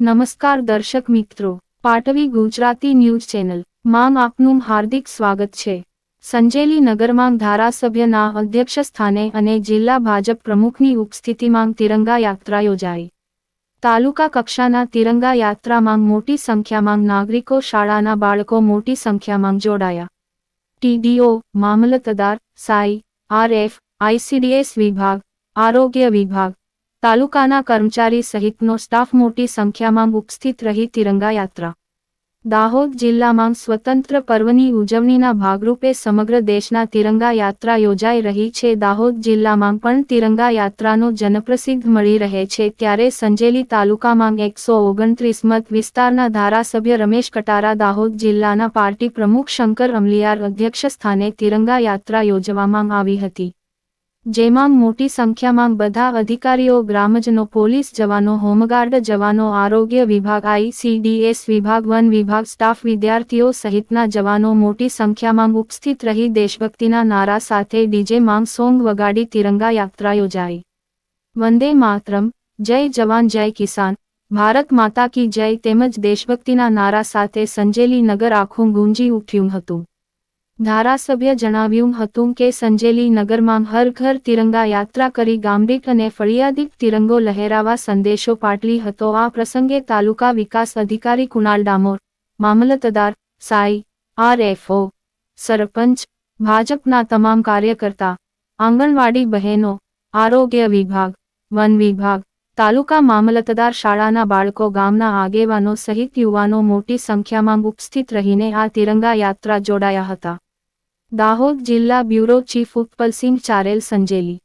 નમસ્કાર દર્શક મિત્રો, પાટવી ગુજરાતી ન્યૂઝ ચેનલ, માં આપનું હાર્દિક સ્વાગત છે. સંજેલી નગરમાં ધારાસભ્યના અધ્યક્ષ સ્થાને અને જિલ્લા ભાજપ પ્રમુખની ઉપસ્થિતિમાં તિરંગા યાત્રા યોજાઈ. તાલુકા કક્ષાના તિરંગા યાત્રામાં મોટી સંખ્યામાં નાગરિકો, શાળાના બાળકો મોટી સંખ્યામાં જોડાયા. ટીડીઓ, મામલતદાર, સાઈ, આરએફ, આઈસીડીએસ વિભાગ, આરોગ્ય વિભાગ તાલુકાના કર્મચારી સહિતનો સ્ટાફ મોટી સંખ્યામાં ઉપસ્થિત રહી તિરંગા યાત્રા. દાહોદ જિલ્લામાં સ્વતંત્ર પર્વની ઉજવણીના ભાગરૂપે સમગ્ર દેશના તિરંગા યાત્રા યોજાઈ રહી છે. દાહોદ જિલ્લામાં પણ તિરંગા યાત્રાનો જનપ્રસિદ્ધ મળી રહે છે. ત્યારે સંજેલી તાલુકામાં એકસો ઓગણત્રીસ મત વિસ્તારના ધારાસભ્ય રમેશ કટારા દાહોદ જિલ્લાના પાર્ટી પ્રમુખ શંકર અમલિયાર અધ્યક્ષ સ્થાને તિરંગા યાત્રા યોજવામાં આવી હતી. જેમાં મોટી સંખ્યામાં બધા અધિકારીઓ, ગ્રામજનો, પોલીસ જવાનો, હોમગાર્ડ જવાનો, આરોગ્ય વિભાગ આઈસીડીએસ વિભાગ, વન વિભાગ, સ્ટાફ વિદ્યાર્થીઓ સહિતના જવાનો મોટી સંખ્યામાં ઉપસ્થિત રહી દેશભક્તિના નારા સાથે ડીજે માંગ સોંગ વગાડી તિરંગા યાત્રા યોજાઈ. વંદે માતરમ. જય જવાન, જય કિસાન. ભારત માતા કી જય તેમજ દેશભક્તિના નારા સાથે સંજેલી નગર આખું ગુંજી ઉઠ્યું હતું. ધારાસભ્ય જણાવ્યું હતું કે સંજેલી નગરમાં હર ઘર તિરંગા યાત્રા કરી ગામડીક અને ફળિયાદિક તિરંગો લહેરાવા સંદેશો પાટલી હતો. આ પ્રસંગે તાલુકા વિકાસ અધિકારી કુણાલ ડામોર, મામલતદાર, સાઈ, આરએફઓ, સરપંચ, ભાજપના તમામ કાર્યકર્તા, આંગણવાડી બહેનો, આરોગ્ય વિભાગ, વન વિભાગ, તાલુકા મામલતદાર શાળાના બાળકો, ગામના આગેવાનો સહિત યુવાનો મોટી સંખ્યામાં ઉપસ્થિત રહીને આ તિરંગા યાત્રા જોડાયા હતા. દાહોદ જિલ્લા બ્યુરો ચીફ ઉત્પલસિંહ ચારેલ સંજેલી.